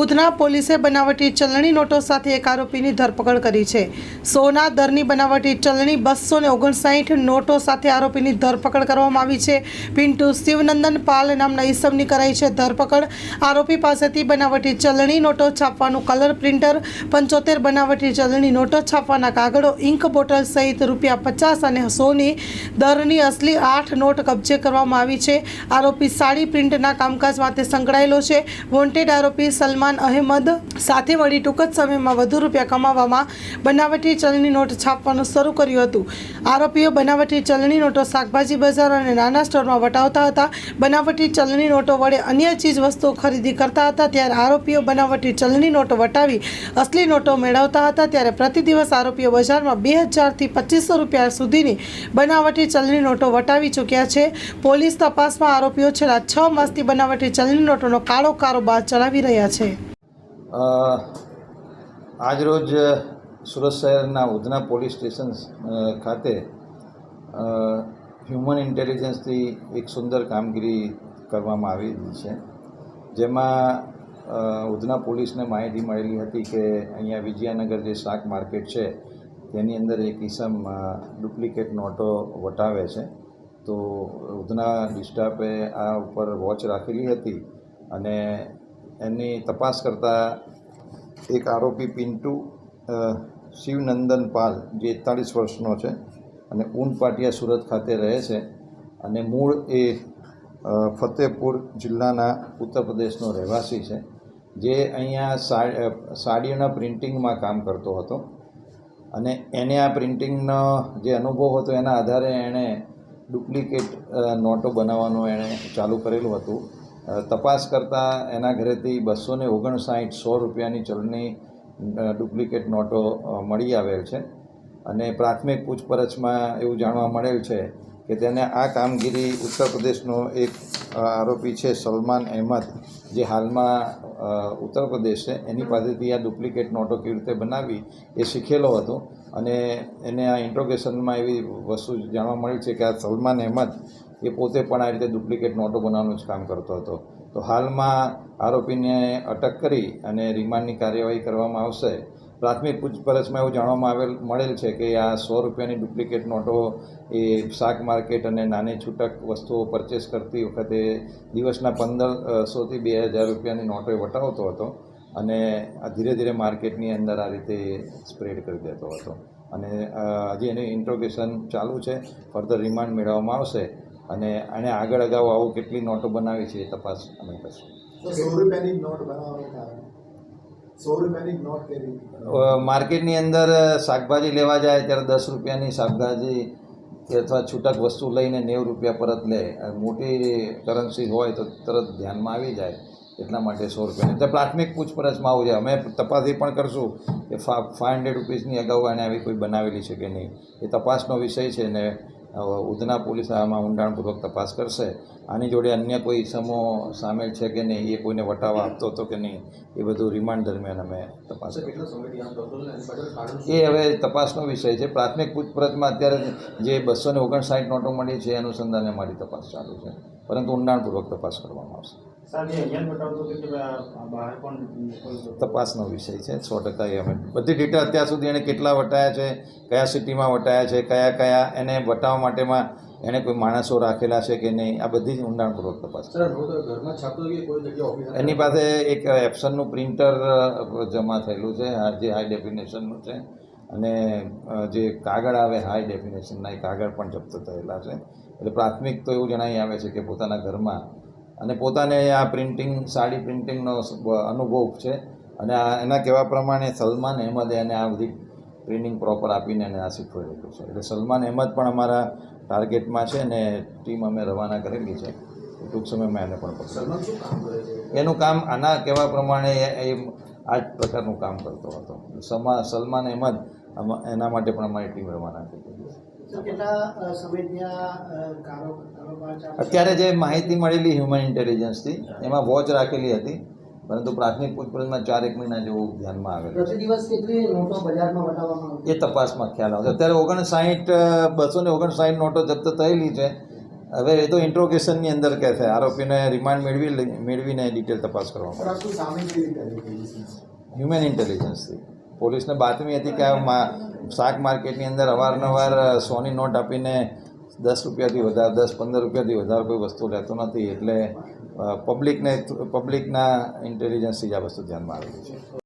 ઉધના પોલીસે બનાવટી ચલણી નોટો સાથે એક આરોપીની ધરપકડ કરી છે. સોના દરની બનાવટી ચલણી બસો ને ઓગણસાઠ નોટો સાથે આરોપીની ધરપકડ કરવામાં આવી છે. પિન્ટુ શિવનંદન પાલ નામના ઈસમની કરાઈ છે ધરપકડ. આરોપી પાસેથી બનાવટી ચલણી નોટો છાપવાનું કલર પ્રિન્ટર, પંચોતેર બનાવટી ચલણી નોટો છાપવાના કાગળો, ઇંક બોટલ સહિત રૂપિયા પચાસ અને સોની દરની અસલી આઠ નોટ કબજે કરવામાં આવી છે. આરોપી સાડી પ્રિન્ટના કામકાજ માટે સંકળાયેલો છે. વોન્ટેડ આરોપી સલમાન અહેમદ સાથે મળી ટૂંક જ સમયમાં વધુ રૂપિયા કમાવામાં બનાવટી ચલણી નોટ છાપવાનું શરૂ કર્યું હતું. આરોપીઓ બનાવટી ચલણી નોટો શાકભાજી બજાર અને નાના સ્ટોરમાં વટાવતા હતા. બનાવટી ચલણી નોટો વડે અન્ય ચીજ વસ્તુઓ ખરીદી કરતા હતા ત્યારે આરોપીઓ બનાવટી ચલણી નોટો વટાવી અસલી નોટો મેળવતા હતા ત્યારે પ્રતિ દિવસ આરોપીઓ બજારમાં બે હજારથી પચીસો રૂપિયા સુધીની બનાવટી ચલણી નોટો વટાવી ચૂક્યા છે. પોલીસ તપાસમાં આરોપીઓ છેલ્લા છ માસથી બનાવટી ચલણી નોટોનો કાળો કારોબાર ચલાવી રહ્યા છે. આજરોજ સુરત શહેરના ઉધના પોલીસ સ્ટેશન ખાતે હ્યુમન ઇન્ટેલિજન્સથી એક સુંદર કામગીરી કરવામાં આવી છે. જેમાં ઉધના પોલીસને માહિતી મળેલી હતી કે અહીંયા વિજયાનગર જે શાક માર્કેટ છે, તેની અંદર એક ઇસમ ડુપ્લિકેટ નોટો વટાવે છે. તો ઉધના ડિસ્ટાફે આ ઉપર વોચ રાખેલી હતી અને એની તપાસ કરતાં એક આરોપી પિન્ટુ શિવનંદન પાલ જે એકતાળીસ વર્ષનો છે અને ઊનપાટિયા સુરત ખાતે રહે છે અને મૂળ એ ફતેહપુર જિલ્લાના ઉત્તર પ્રદેશનો રહેવાસી છે જે અહીંયા સા- અ, સાડીઓના પ્રિન્ટિંગમાં કામ કરતો હતો. અને એને આ પ્રિન્ટિંગનો જે અનુભવ હતો એના આધારે એણે ડુપ્લિકેટ નોટો બનાવવાનું એણે ચાલુ કરેલું હતું. તપાસ કરતાં એના ઘરેથી બસો ને ઓગણસાઠ સો રૂપિયાની ચલણી ડુપ્લિકેટ નોટો મળી આવેલ છે. અને પ્રાથમિક પૂછપરછમાં એવું જાણવા મળેલ છે કે તેને આ કામગીરી ઉત્તર પ્રદેશનો એક આરોપી છે સલમાન અહેમદ, જે હાલમાં ઉત્તર પ્રદેશ છે. એની પાસેથી આ ડુપ્લિકેટ નોટો કેવી રીતે બનાવી એ શીખેલો હતો. અને એને આ ઇન્ટ્રોગેશનમાં એવી વસ્તુ જાણવા મળી છે કે આ સલમાન અહેમદ એ પોતે પણ આ રીતે ડુપ્લિકેટ નોટો બનાવવાનું જ કામ કરતો હતો. તો હાલમાં આરોપીને અટક કરી અને રિમાન્ડની કાર્યવાહી કરવામાં આવશે. પ્રાથમિક પૂછપરછમાં એવું જાણવામાં આવેલ, મળેલ છે કે આ સો રૂપિયાની ડુપ્લિકેટ નોટો એ શાક માર્કેટ અને નાની છૂટક વસ્તુઓ પરચેસ કરતી વખતે દિવસના પંદરસોથી બે હજાર રૂપિયાની નોટો વટાવતો હતો. અને ધીરે ધીરે માર્કેટની અંદર આ રીતે સ્પ્રેડ કરી દેતો હતો. અને હજી એની ઇન્ટ્રોગેશન ચાલુ છે ફર્ધર રિમાન્ડ મેળવવામાં આવશે અને એને આગળ અગાઉ આવું કેટલી નોટો બનાવી છે એ તપાસ અમે કરશું. માર્કેટની અંદર શાકભાજી લેવા જાય ત્યારે દસ રૂપિયાની શાકભાજી અથવા છૂટક વસ્તુ લઈને નેવું રૂપિયા પરત લે. અને મોટી કરન્સી હોય તો તરત ધ્યાનમાં આવી જાય. એટલા માટે સો રૂપિયા તો પ્રાથમિક પૂછપરછમાં આવું છે. અમે તપાસ એ પણ કરશું કે ફા ફાઇવ હંડ્રેડ રૂપીસની અગાઉ એને આવી કોઈ બનાવેલી છે કે નહીં. એ તપાસનો વિષય છે ને ઉધના પોલીસ આમાં ઊંડાણપૂર્વક તપાસ કરશે. આની જોડે અન્ય કોઈ ઇસમો સામેલ છે કે નહીં એ કોઈને વટાવા આપતો હતો કે નહીં એ બધું રિમાન્ડ દરમિયાન અમે તપાસ એ હવે તપાસનો વિષય છે. પ્રાથમિક પૂછપરછમાં અત્યારે જે બસો ને ઓગણસાઠ નોટો મળી છે એ અનુસંધાને મારી તપાસ ચાલુ છે. પરંતુ ઊંડાણપૂર્વક તપાસ કરવામાં આવશે. તપાસનો વિષય છે સો ટકા એ અમે બધી ડિટેલ અત્યાર સુધી એણે કેટલા વટાયા છે કયા સિટીમાં વટાયા છે કયા કયા એને વટાવવા માટેમાં એણે કોઈ માણસો રાખેલા છે કે નહીં આ બધી જ ઊંડાણપૂર્વક તપાસ. સર નોટ ઘરમાં છાપતો કે કોઈ જગ્યાએ ઓફિસ એની પાસે એક એપ્સનનું પ્રિન્ટર જમા થયેલું છે આ જે હાઈ ડેફિનેશનનું છે અને જે કાગળ આવે હાઈ ડેફિનેશનના એ કાગળ પણ જપ્ત થયેલા છે. એટલે પ્રાથમિક તો એવું જણાવી આવે છે કે પોતાના ઘરમાં અને પોતાને આ પ્રિન્ટિંગ સાડી પ્રિન્ટિંગનો અનુભવ છે. અને આ એના કહેવા પ્રમાણે સલમાન અહેમદે એને આ બધી ટ્રેનિંગ પ્રોપર આપીને એને આ શીખવાડેલું છે. એટલે સલમાન અહેમદ પણ અમારા ટાર્ગેટમાં છે અને ટીમ અમે રવાના કરેલી છે. ટૂંક સમયમાં એને પણ એનું કામ આના કહેવા પ્રમાણે એ- આ જ પ્રકારનું કામ કરતો હતો. સમા સલમાન અહેમદ આમાં- એના માટે પણ અમારી ટીમ રવાના થઈ? અત્યારે જે માહિતી મળેલી હ્યુમન ઇન્ટેલિજન્સથી એમાં વોચ રાખેલી હતી પરંતુ પ્રાથમિક પૂછપરછમાં ચાર એક મહિના જેવું ધ્યાનમાં આવતી? એ તપાસમાં ખ્યાલ આવશે. અત્યારે ઓગણસાઠ બસો ને ઓગણસાઠ નોટો જપ્ત થયેલી છે. હવે એ તો ઇન્ટ્રોગેશનની અંદર કહે છે આરોપીને રિમાન્ડ મેળવી મેળવીને ડિટેલ તપાસ કરવામાં આવી હ્યુમન ઇન્ટેલિજન્સથી પોલીસને બાતમી હતી કે શાક માર્કેટની અંદર અવારનવાર સોની નોટ આપીને દસ રૂપિયાથી વધારે, દસ, પંદર રૂપિયાથી વધારે કોઈ વસ્તુ લેતો નથી. એટલે પબ્લિકને પબ્લિકના ઇન્ટેલિજન્સથી જ આ વસ્તુ ધ્યાનમાં આવેલી છે.